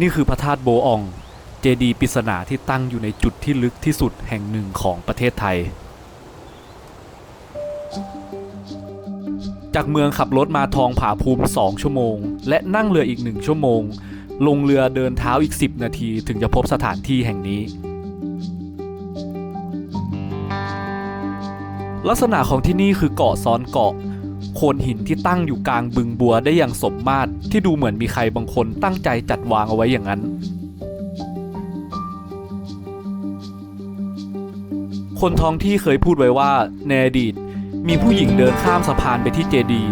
นี่คือพระธาตุโบออง เจดีย์ปริศนาที่ตั้งอยู่ในจุดที่ลึกที่สุดแห่งหนึ่งของประเทศไทย จากเมืองขับรถมาทองผาภูมิ 2 ชั่วโมง และนั่งเรืออีก 1 ชั่วโมง ลงเรือเดินเท้าอีก 10 นาทีถึงจะพบสถานที่แห่งนี้ ลักษณะของที่นี่คือเกาะซ้อนเกาะ โขดหินที่ตั้งอยู่กลางบึงบัวได้อย่างสมมาตรที่ดูเหมือนมีใครบางคนตั้งใจจัดวางเอาไว้อย่างนั้น คนท้องที่เคยพูดไว้ว่าในอดีตมีผู้หญิงเดินข้ามสะพานไปที่เจดี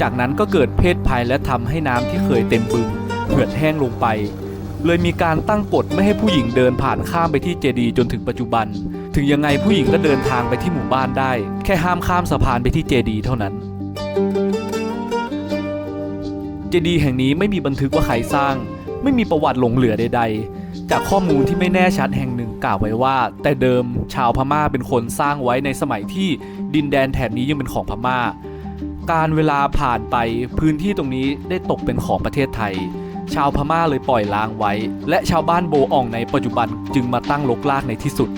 จากนั้นก็เกิดเพศภัยและทำให้น้ำที่เคยเต็มบึงเหือดแห้งลงไป เลยมีการตั้งกฎไม่ให้ผู้หญิงเดินผ่านข้ามไปที่เจดีจนถึงปัจจุบัน ถึงยังไงผู้หญิงก็เดินทางไปที่หมู่บ้านได้ แค่ห้ามข้ามสะพานไปที่เจดีเท่านั้น เจดีย์แห่งนี้ไม่มีบันทึกว่าใครสร้าง ไม่มีประวัติหลงเหลือใด ๆ จากข้อมูลที่ไม่แน่ชัดแห่งหนึ่งกล่าวไว้ว่า แต่เดิมชาวพม่าเป็นคนสร้างไว้ในสมัยที่ดินแดนแถบนี้ยังเป็นของพม่า การเวลาผ่านไปพื้นที่ตรงนี้ได้ตกเป็นของประเทศไทย ชาวพม่าเลยปล่อยล้างไว้ และชาวบ้านโบอ่องในปัจจุบันจึงมาตั้งลกลากในที่สุด